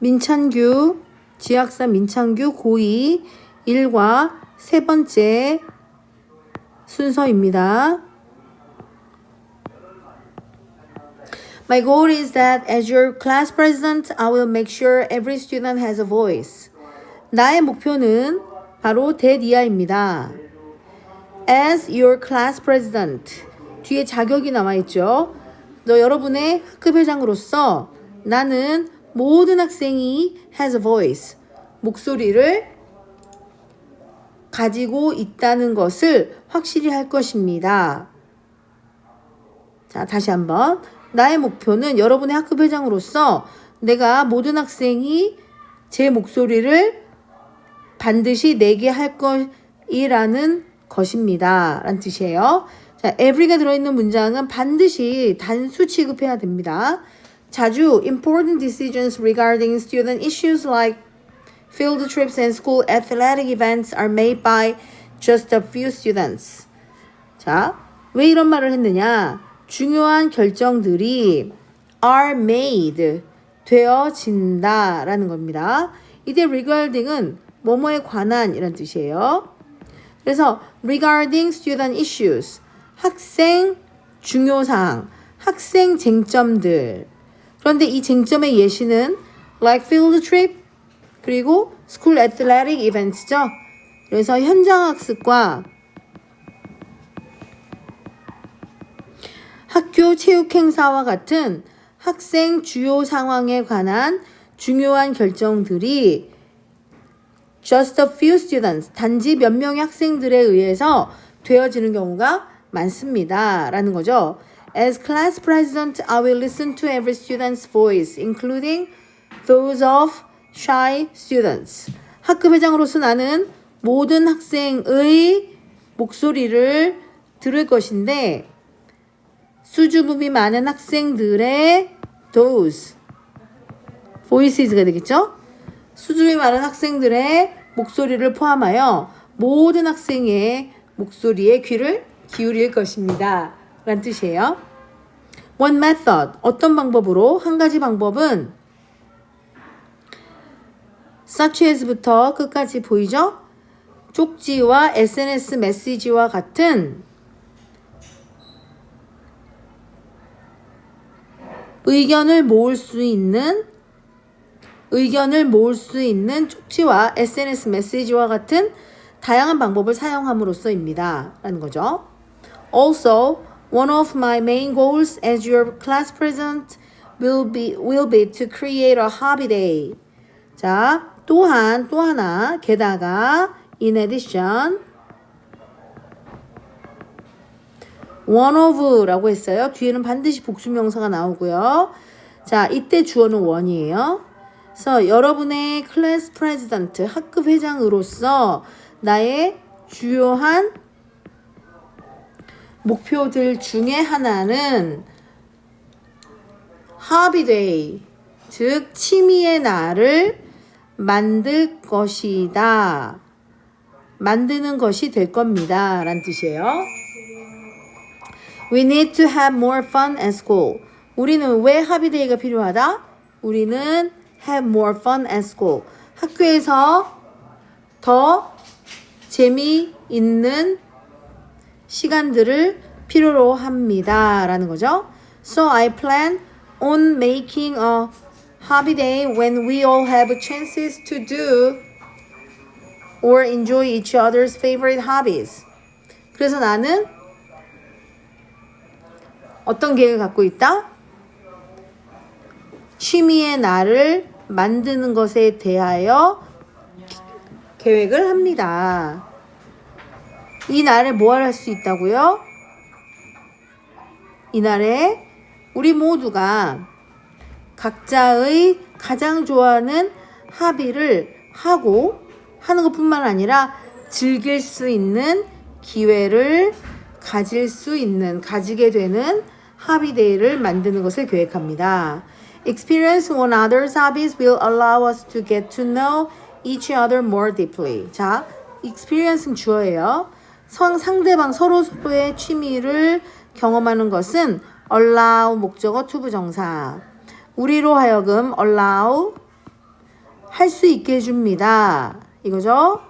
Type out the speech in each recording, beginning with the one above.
민찬규, 지학사 민찬규 고2 1과 세 번째 순서입니다. My goal is that as your class president, I will make sure every student has a voice. 나의 목표는 바로 대디아입니다. As your class president. 뒤에 자격이 나와 있죠. 너 여러분의 학급 회장으로서 나는 모든 학생이 has a voice. 목소리를 가지고 있다는 것을 확실히 할 것입니다. 자, 다시 한번. 나의 목표는 여러분의 학급 회장으로서 내가 모든 학생이 제 목소리를 반드시 내게 할 것이라는 것입니다. 라는 뜻이에요. 자, every가 들어있는 문장은 반드시 단수 취급해야 됩니다. 자주 important decisions regarding student issues like field trips and school athletic events are made by just a few students. 자, 왜 이런 말을 했느냐? 중요한 결정들이 are made 되어진다라는 겁니다. 이때 regarding은 뭐뭐에 관한 이런 뜻이에요. 그래서 regarding student issues 학생 중요 사항, 학생 쟁점들. 그런데 이 쟁점의 예시는 like field trip 그리고 school athletic events죠. 그래서 현장 학습과 학교 체육 행사와 같은 학생 주요 상황에 관한 중요한 결정들이 just a few students, 단지 몇 명의 학생들에 의해서 되어지는 경우가 많습니다. 라는 거죠. As class president, I will listen to every student's voice, including those of shy students. 학급 회장으로서 나는 모든 학생의 목소리를 들을 것인데 수줍음이 많은 학생들의 those voices가 되겠죠? 수줍음이 많은 학생들의 목소리를 포함하여 모든 학생의 목소리에 귀를 기울일 것입니다. 라는 뜻이에요. One method, 어떤 방법으로? 한 가지 방법은 such as부터 끝까지 보이죠? 쪽지와 SNS 메시지와 같은 의견을 모을 수 있는 의견을 모을 수 있는 쪽지와 SNS 메시지와 같은 다양한 방법을 사용함으로써입니다. 라는 거죠. Also, one of my main goals as your class president will be will be to create a hobby day. 자, 또한 또 하나 게다가 in addition one of라고 했어요. 뒤에는 반드시 복수 명사가 나오고요. 자, 이때 주어는 원이에요. 그래서 여러분의 클래스 프레지던트 학급 회장으로서 나의 주요한 목표들 중에 하나는 하비데이 즉 취미의 날을 만들 것이다. 만드는 것이 될 겁니다. 라는 뜻이에요. We need to have more fun at school. 우리는 왜 하비데이가 필요하다? 우리는 have more fun at school. 학교에서 더 재미있는 시간들을 필요로 합니다. 라는 거죠. So I plan on making a hobby day when we all have chances to do or enjoy each other's favorite hobbies. 그래서 나는 어떤 계획을 갖고 있다? 취미의 날을 만드는 것에 대하여 계획을 합니다. 이 날에 뭘 할 수 있다고요? 이 날에 우리 모두가 각자의 가장 좋아하는 합의를 하고 하는 것뿐만 아니라 즐길 수 있는 기회를 가질 수 있는 가지게 되는 합의데이를 만드는 것을 계획합니다. Experience one other's hobbies will allow us to get to know each other more deeply. 자, experience는 주어예요. 성 상대방 서로 서로의 취미를 경험하는 것은 allow 목적어 투부 정사. 우리로 하여금 allow 할 수 있게 해줍니다. 이거죠?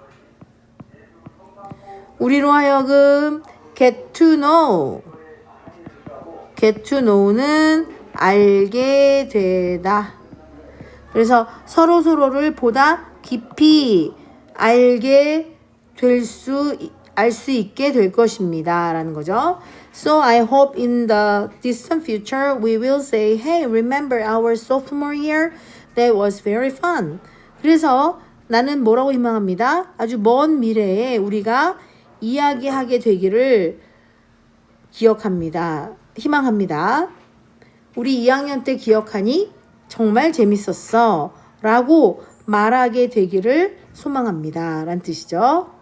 우리로 하여금 get to know. get to know는 알게 되다. 그래서 서로 서로를 보다 깊이 알게 될 수, 알 수 있게 될 것입니다. 라는 거죠. So I hope in the distant future we will say, hey, remember our sophomore year? That was very fun. 그래서 나는 뭐라고 희망합니다. 아주 먼 미래에 우리가 이야기하게 되기를 기억합니다. 희망합니다. 우리 2학년 때 기억하니 정말 재밌었어. 라고 말하게 되기를 소망합니다. 라는 뜻이죠.